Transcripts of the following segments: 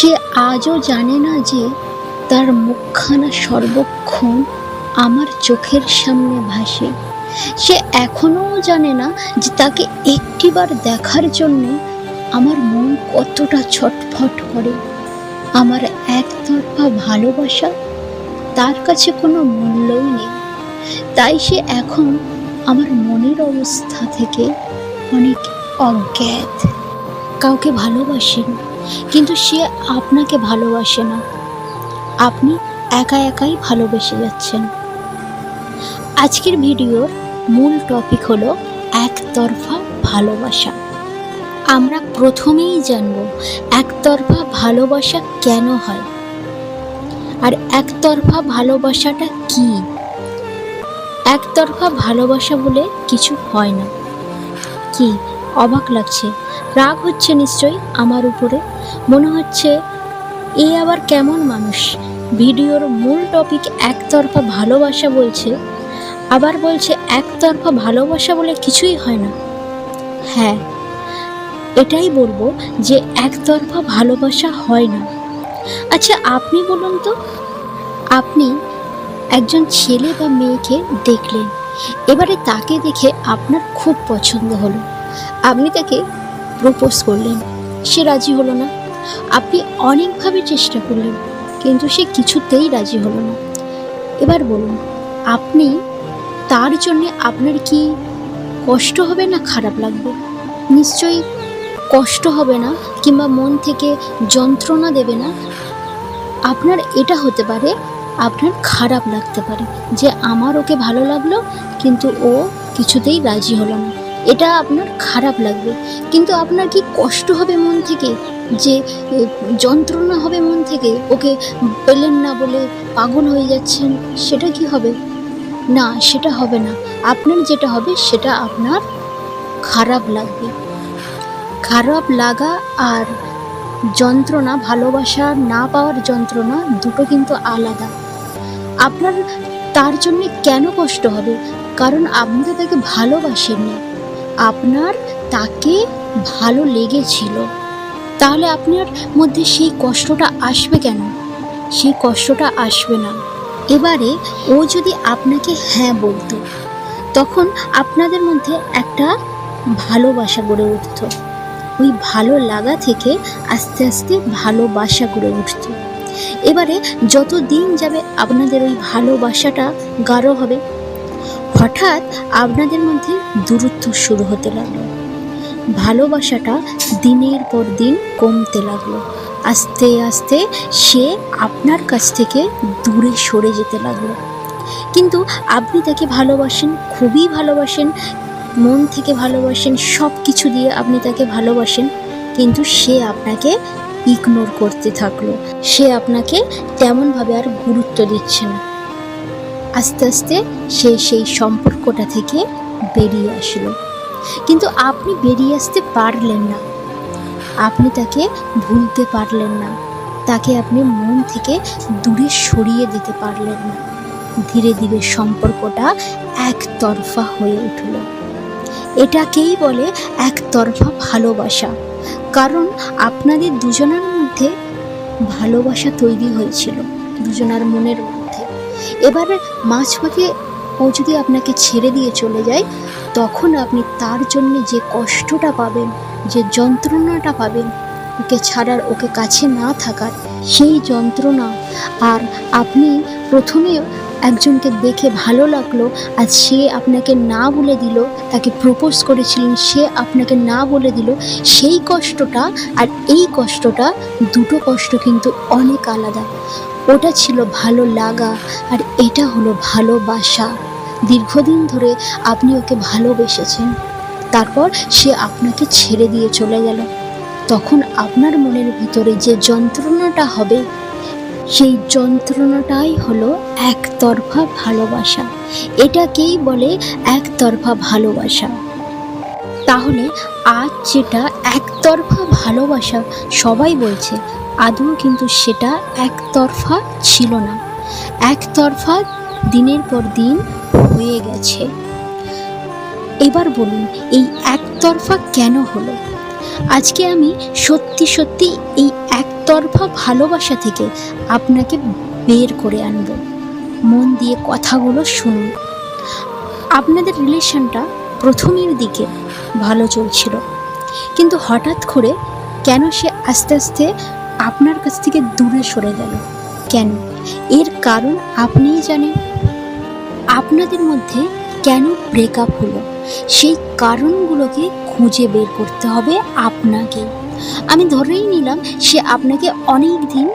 সে আজও জানে না যে তার মুখখানা সর্বক্ষণ আমার চোখের সামনে ভাসে। সে এখনও জানে না যে তাকে একটিবার দেখার জন্য আমার মন কতটা ছটফট করে। আমার একতরফা ভালোবাসা তার কাছে কোনো মূল্যই নেই। তাই সে এখন আমার মনের অবস্থা থেকে অনেক অজ্ঞাত। কাউকে ভালোবাসেন। কিন্তু সে আপনাকে ভালোবাসে না। আপনি একা একাই ভালোবেসে যাচ্ছেন। আজকের ভিডিওর মূল টপিক হলো একতরফা ভালোবাসা। আমরা প্রথমেই জানব একতরফা ভালোবাসা কেন হয়? আর একতরফা ভালোবাসাটা কি? একতরফা ভালোবাসা বলে কিছু হয় না। কি? অবাক লাগছে। রাগ হচ্ছে নিশ্চয়ই আমার উপরে। মনে হচ্ছে এ আবার কেমন মানুষ। ভিডিওর মূল টপিক একতরফা ভালোবাসা বলছে। আবার বলছে একতরফা ভালোবাসা বলে কিছুই হয় না। হ্যাঁ এটাই বলব যে একতরফা ভালোবাসা হয় না। আচ্ছা আপনি বলুন তো, আপনি একজন ছেলে বা মেয়েকে দেখলেন, এবারে তাকে দেখে আপনার খুব পছন্দ হলো। আপনি তাকে প্রপোজ করলেন। সে রাজি হলো না। আপনি অনেকভাবে চেষ্টা করলেন, কিন্তু সে কিছুতেই রাজি হলো না। এবার বলুন, আপনি তার জন্যে আপনার কি কষ্ট হবে না খারাপ লাগবে? নিশ্চয়ই কষ্ট হবে না, কিংবা মন থেকে যন্ত্রণা দেবে না? আপনার এটা হতে পারে, আপনার খারাপ লাগতে পারে যে আমার ওকে ভালো লাগল, কিন্তু ও কিছুতেই রাজি হলো না। এটা আপনার খারাপ লাগবে। কিন্তু আপনার কি কষ্ট হবে মন থেকে? যে যন্ত্রণা হবে মন থেকে? ওকে পেলেন না বলে পাগল হয়ে যাচ্ছেন, সেটা কি হবে? না, সেটা হবে না। আপনার যেটা হবে, সেটা আপনার খারাপ লাগবে। খারাপ লাগা আর যন্ত্রণা, ভালোবাসা না পাওয়ার যন্ত্রণা দুটো কিন্তু আলাদা। আপনার তার জন্য কেন কষ্ট হবে? কারণ আপনি তো তাকে ভালোবাসেননি। আপনার তাকে ভালো লেগেছিল। তাহলে আপনার মধ্যে সেই কষ্টটা আসবে কেন? সেই কষ্টটা আসবে না। এবারে ও যদি আপনাকে হ্যাঁ বলতো, তখন আপনাদের মধ্যে একটা ভালোবাসা গড়ে উঠতো। ওই ভালো লাগা থেকে আস্তে আস্তে ভালোবাসা গড়ে উঠত। এবারে যত দিন যাবে আপনাদের ওই ভালোবাসাটা গাঢ় হবে। হঠাৎ আপনাদের মধ্যে দূরত্ব শুরু হতে লাগল। ভালোবাসাটা দিনের পর দিন কমতে লাগল। আস্তে আস্তে সে আপনার কাছ থেকে দূরে সরে যেতে লাগল। কিন্তু আপনি তাকে ভালোবাসেন, খুবই ভালোবাসেন, মন থেকে ভালোবাসেন সব কিছু দিয়ে আপনি তাকে ভালোবাসেন, কিন্তু সে আপনাকে ইগনোর করতে থাকল। সে আপনাকে তেমনভাবে আর গুরুত্ব দিচ্ছে না। আস্তে আস্তে সে সেই সম্পর্কটা থেকে বেরিয়ে আসলো। কিন্তু আপনি বেরিয়ে আসতে পারলেন না। আপনি তাকে ভুলতে পারলেন না। তাকে আপনি মন থেকে দূরে সরিয়ে দিতে পারলেন না। ধীরে ধীরে সম্পর্কটা একতরফা হয়ে উঠল। এটাকেই বলে একতরফা ভালোবাসা। কারণ আপনাদের দুজনের মধ্যে ভালোবাসা তৈরি হয়েছিল। দুজনার মনের মধ্যে এবারে মাঝপথে ও যদি আপনাকে ছেড়ে দিয়ে চলে যায়, তখন আপনি তার জন্য যে কষ্টটা পাবেন, যে যন্ত্রণাটা পাবেন, ওকে ছাড়ার, ওকে কাছে না থাকার, সেই যন্ত্রণা আর আপনি প্রথমে একজনকে দেখে ভালো লাগল আর সে আপনাকে না বলে দিল, তাকে প্রপোজ করেছিলেন, সে আপনাকে না বলে দিল, সেই কষ্টটা আর এই কষ্টটা, দুটো কষ্ট কিন্তু অনেক আলাদা। ওটা ছিল ভালো লাগা আর এটা হলো ভালোবাসা। দীর্ঘদিন ধরে আপনি ওকে ভালোবেসেছেন। তারপর সে আপনাকে ছেড়ে দিয়ে চলে গেল। তখন আপনার মনের ভিতরে যে যন্ত্রণাটা হবে, সেই যন্ত্রণাটাই হলো একতরফা ভালোবাসা। এটাকেই বলে একতরফা ভালোবাসা। তাহলে আজ যেটা একতরফা ভালোবাসা সবাই বলছে আদৌ কিন্তু সেটা একতরফা ছিল না। একতরফা দিনের পর দিন হয়ে গেছে। এবার বলুন, এই একতরফা কেন হলো? আজকে আমি সত্যি সত্যি এই একতরফা ভালোবাসা থেকে আপনাকে বের করে আনব। মন দিয়ে কথাগুলো শুনুন। আপনাদের রিলেশনটা প্রথমের দিকে ভালো চলছিল। কিন্তু হঠাৎ করে কেন সে আস্তে আস্তে আপনার কাছ থেকে দূরে সরে গেল। কেন? এর কারণ আপনিই জানেন। আপনাদের মধ্যে কেন ব্রেকআপ হলো? সেই কারণগুলোকে খুঁজে বের করতে হবে আপনাকে। আমি ধরেই নিলাম সে আপনাকে অনেক দিন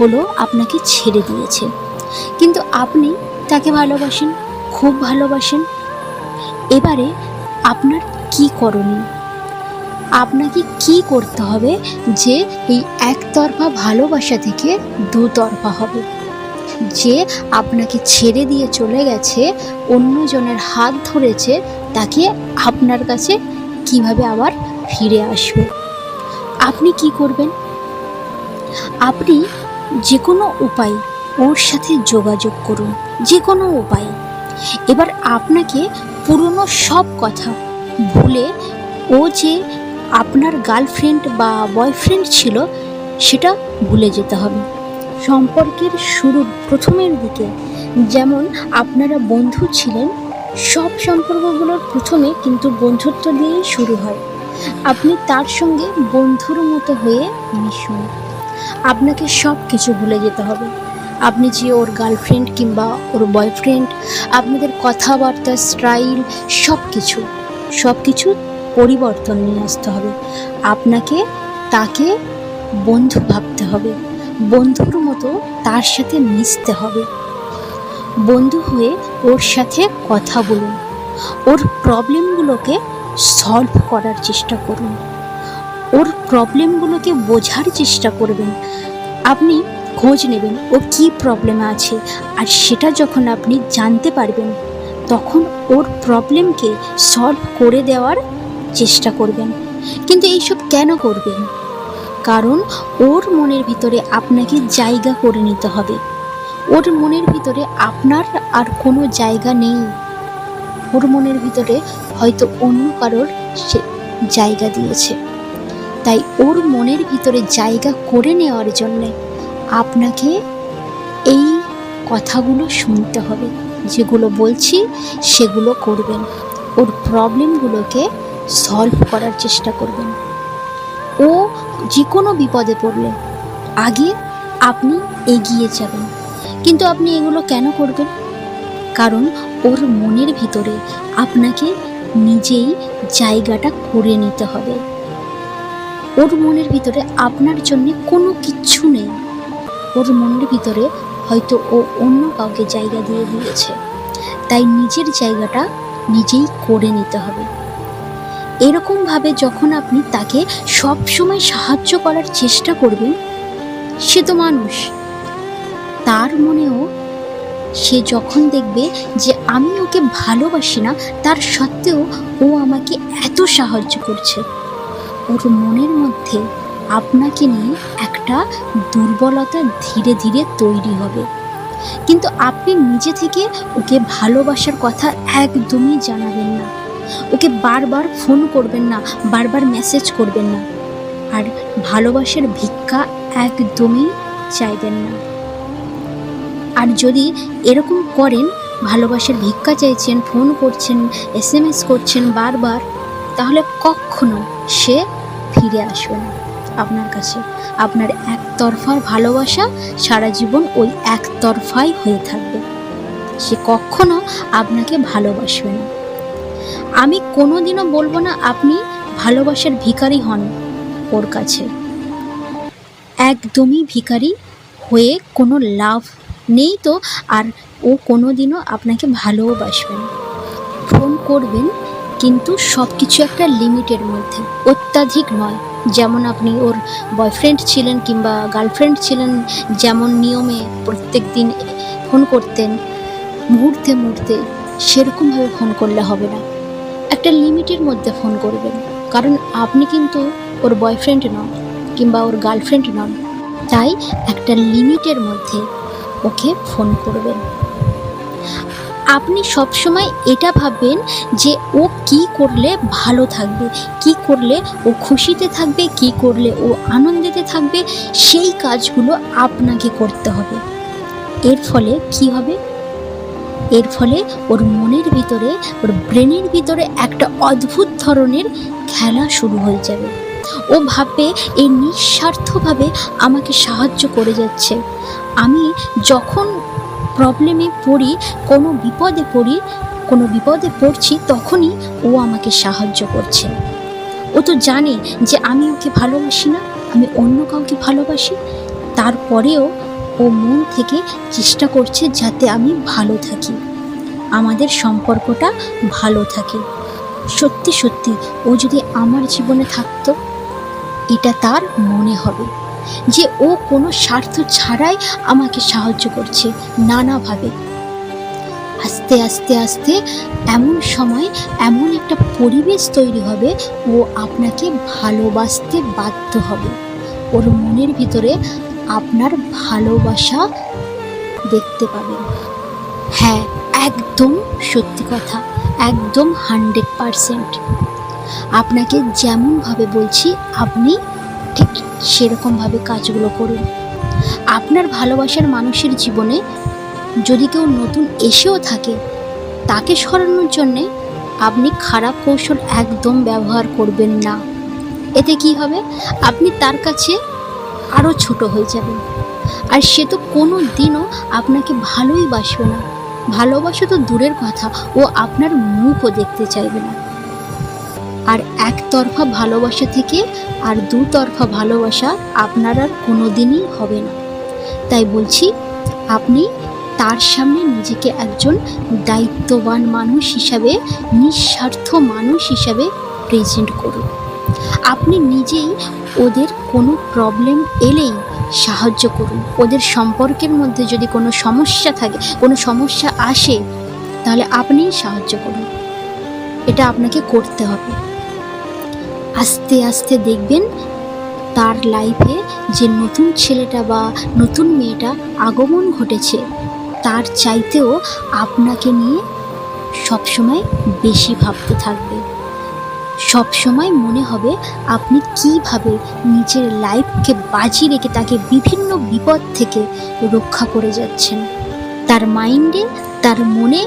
হলো আপনাকে ছেড়ে দিয়েছে। কিন্তু আপনি তাকে ভালোবাসেন, খুব ভালোবাসেন। এবারে আপনার কি করণীয়? আপনাকে কি করতে হবে যে এই একতরফা ভালোবাসা থেকে দুতরফা হবে? যে আপনাকে ছেড়ে দিয়ে চলে গেছে, অন্যজনের হাত ধরেছে, তাকে আপনার কাছে কীভাবে আবার ফিরে আসবে? আপনি কি করবেন? আপনি যে কোনো উপায় ওর সাথে যোগাযোগ করুন যে কোনো উপায়। এবার আপনাকে পুরনো সব কথা ভুলে ও যে আপনার গার্লফ্রেন্ড বা বয়ফ্রেন্ড ছিল, সেটা ভুলে যেতে হবে। সম্পর্কের শুরু প্রথমের দিকে যেমন আপনারা বন্ধু ছিলেন, সব সম্পর্কগুলোর প্রথমে কিন্তু বন্ধুত্ব দিয়েই শুরু হয়। আপনি তার সঙ্গে বন্ধুর মতো হয়ে মিশুন। আপনাকে সব কিছু ভুলে যেতে হবে। আপনি যে ওর গার্লফ্রেন্ড কিংবা ওর বয়ফ্রেন্ড, আপনাদের কথাবার্তা, স্টাইল সব কিছু সব কিছু পরিবর্তন নিয়ে আসতে হবে। আপনাকে তাকে বন্ধু ভাবতে হবে। বন্ধুর মতো তার সাথে মিশতে হবে। বন্ধু হয়ে ওর সাথে কথা বলুন। ওর প্রবলেমগুলোকে সলভ করার চেষ্টা করুন। ওর প্রবলেমগুলোকে বোঝার চেষ্টা করবেন। আপনি খোঁজ নেবেন, ও কি প্রবলেম আছে? আর সেটা যখন আপনি জানতে পারবেন, তখন ওর প্রবলেমকে সলভ করে দেওয়ার চেষ্টা করবেন। কিন্তু এইসব কেন করবেন? কারণ ওর মনের ভিতরে আপনাকে জায়গা করে নিতে হবে। ওর মনের ভিতরে আপনার আর কোনো জায়গা নেই। ওর মনের ভিতরে হয়তো অন্য কারোর সে জায়গা দিয়েছে। তাই ওর মনের ভিতরে জায়গা করে নেওয়ার জন্যে আপনাকে এই কথাগুলো শুনতে হবে। যেগুলো বলছি সেগুলো করবেন। ওর প্রবলেমগুলোকে সলভ করার চেষ্টা করবেন। ও যে কোনো বিপদে পড়লে, আগে আপনি এগিয়ে যাবেন। কিন্তু আপনি এগুলো কেন করবেন? কারণ ওর মনের ভিতরে আপনাকে নিজেই জায়গাটা করে নিতে হবে। ওর মনের ভিতরে আপনার জন্য কোনো কিচ্ছু নেই। ওর মনের ভিতরে হয়তো ও অন্য কাউকে জায়গা দিয়ে দিয়েছে। তাই নিজের জায়গাটা নিজেই করে নিতে হবে। এরকমভাবে যখন আপনি তাকে সব সময় সাহায্য করার চেষ্টা করবেন, সে তো মানুষ। তার মনেও সে যখন দেখবে যে আমি ওকে ভালোবাসি না, তার সত্ত্বেও ও আমাকে এত সাহায্য করছে। ওর মনের মধ্যে আপনাকে নিয়ে একটা দুর্বলতা ধীরে ধীরে তৈরি হবে। কিন্তু আপনি নিজে থেকে ওকে ভালোবাসার কথা একদমই জানাবেন না। ওকে বারবার ফোন করবেন না, বারবার মেসেজ করবেন না। আর ভালোবাসার ভিক্ষা একদমই চাইবেন না। আর যদি এরকম করেন, ভালোবাসার ভিক্ষা চাইছেন, ফোন করছেন এস এম এস করছেন বারবার, তাহলে কখনো সে ফিরে আসবে না আপনার কাছে। আপনার একতরফার ভালোবাসা সারা জীবন ওই একতরফাই হয়ে থাকবে। সে কখনো আপনাকে ভালোবাসবে না। আমি কোনোদিনও বলব না আপনি ভালোবাসার ভিখারি হন ওর কাছে। একদমই ভিখারি হয়ে কোনো লাভ নেই তো, আর ও কোনোদিনও আপনাকে ভালোবাসবে না। ফোন করবেন, কিন্তু সব কিছু একটা লিমিটের মধ্যে, অত্যাধিক নয়। যেমন আপনি ওর বয়ফ্রেন্ড ছিলেন কিংবা গার্লফ্রেন্ড ছিলেন, যেমন নিয়মে প্রত্যেক দিন ফোন করতেন, মুহূর্তে মুহূর্তে সেরকমভাবে ফোন করলে হবে না। একটা লিমিটের মধ্যে ফোন করবেন। কারণ আপনি কিন্তু ওর বয়ফ্রেন্ড নন কিংবা ওর গার্লফ্রেন্ড নন। তাই একটা লিমিটের মধ্যে ওকে ফোন করবেন। আপনি সবসময় এটা ভাববেন যে ও কি করলে ভালো থাকবে, কি করলে ও খুশিতে থাকবে, কি করলে ও আনন্দেতে থাকবে, সেই কাজগুলো আপনাকে করতে হবে। এর ফলে কি হবে? এর ফলে ওর মনের ভিতরে, ওর ব্রেনের ভিতরে একটা অদ্ভুত ধরনের খেলা শুরু হয়ে যাবে। ও ভাববে এই নিঃস্বার্থভাবে আমাকে সাহায্য করে যাচ্ছে। আমি যখন প্রবলেমে পড়ি, কোনো বিপদে পড়ি, কোনো বিপদে পড়ছি, তখনই ও আমাকে সাহায্য করছে। ও তো জানে যে আমি ওকে ভালোবাসি না, আমি অন্য কাউকে ভালোবাসি। তারপরেও ও মন থেকে চেষ্টা করছে যাতে আমি ভালো থাকি। আমাদের সম্পর্কটা ভালো থাকে। সত্যি সত্যি, ও যদি আমার জীবনে থাকতো, এটা তার মনে হবে যে ও কোনো স্বার্থ ছাড়াই আমাকে সাহায্য করছে নানাভাবে। আস্তে আস্তে আস্তে এমন সময় এমন একটা পরিবেশ তৈরি হবে, ও আপনাকে ভালোবাসতে বাধ্য হবে। ওর মনের ভিতরে আপনার ভালোবাসা দেখতে পাবেন। হ্যাঁ একদম সত্যি কথা, একদম হান্ড্রেড পারসেন্ট। আপনাকে যেমনভাবে বলছি, আপনি ঠিক সেরকমভাবে কাজগুলো করুন। আপনার ভালোবাসার মানুষের জীবনে যদি কেউ নতুন এসেও থাকে, তাকে সরানোর জন্যে আপনি খারাপ কৌশল একদম ব্যবহার করবেন না। এতে কি হবে? আপনি তার কাছে আরও ছোট হয়ে যাবেন আর সে তো কোনো দিনও আপনাকে ভালোই বাসবে না। ভালোবাসা তো দূরের কথা, ও আপনার মুখও দেখতে চাইবে না। আর একতরফা ভালোবাসা থেকে আর দুতরফা ভালোবাসা আপনার আর কোনো দিনই হবে না। তাই বলছি, আপনি তার সামনে নিজেকে একজন দায়িত্ববান মানুষ হিসাবে, নিঃস্বার্থ মানুষ হিসাবে প্রেজেন্ট করুন। আপনি নিজেই ওদের কোনো প্রবলেম এলেই সাহায্য করুন। ওদের সম্পর্কের মধ্যে যদি কোনো সমস্যা থাকে, কোনো সমস্যা আসে, তাহলে আপনিই সাহায্য করুন। এটা আপনাকে করতে হবে। আস্তে আস্তে দেখবেন তার লাইফে যে নতুন ছেলেটা বা নতুন মেয়েটা আগমন ঘটেছে, তার চাইতেও আপনাকে নিয়ে সবসময় বেশি ভাবতে থাকবে। সবসময় মনে হবে আপনি কীভাবে নিজের লাইফকে বাজি রেখে তাকে বিভিন্ন বিপদ থেকে রক্ষা করে যাচ্ছেন। তার মাইন্ডে, তার মনে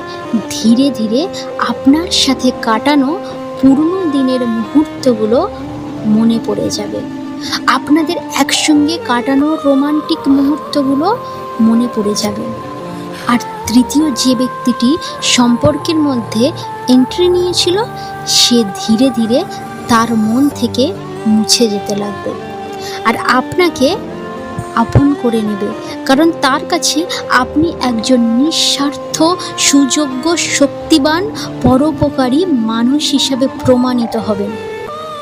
ধীরে ধীরে আপনার সাথে কাটানো পুরনো দিনের মুহূর্তগুলো মনে পড়ে যাবে। আপনাদের একসঙ্গে কাটানো রোমান্টিক মুহূর্তগুলো মনে পড়ে যাবে। আর তৃতীয় যে ব্যক্তিটি সম্পর্কের মধ্যে এন্ট্রি নিয়েছিল, সে ধীরে ধীরে তার মন থেকে মুছে যেতে লাগবে। আর আপনাকে আপন করে নেবে। কারণ তার কাছে আপনি একজন নিঃস্বার্থ, সুযোগ্য, শক্তিবান, পরোপকারী মানুষ হিসাবে প্রমাণিত হবেন।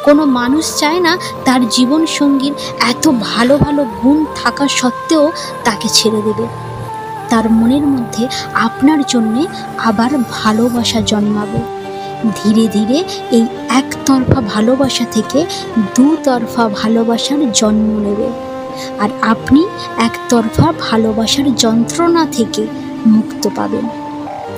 কোনো মানুষ চায় না তার জীবন সঙ্গীর এত ভালো ভালো গুণ থাকা সত্ত্বেও তাকে ছেড়ে দেবে। তার মনের মধ্যে আপনার জন্যে আবার ভালোবাসা জন্মাবে। ধীরে ধীরে এই একতরফা ভালোবাসা থেকে দুতরফা ভালোবাসার জন্ম নেবে। আর আপনি একতরফা ভালোবাসার যন্ত্রণা থেকে মুক্ত পাবেন।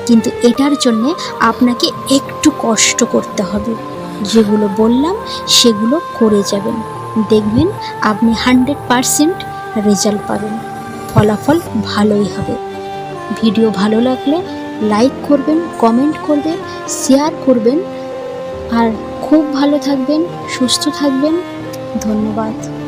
কিন্তু এটার জন্যে আপনাকে একটু কষ্ট করতে হবে। যেগুলো বললাম, সেগুলো করে যাবেন। দেখবেন আপনি হান্ড্রেড পারসেন্ট রেজাল্ট পাবেন। ফলাফল ভালোই হবে। ভিডিও ভালো লাগলে লাইক করবেন, কমেন্ট করবেন, শেয়ার করবেন। আর খুব ভালো থাকবেন, সুস্থ থাকবেন। ধন্যবাদ।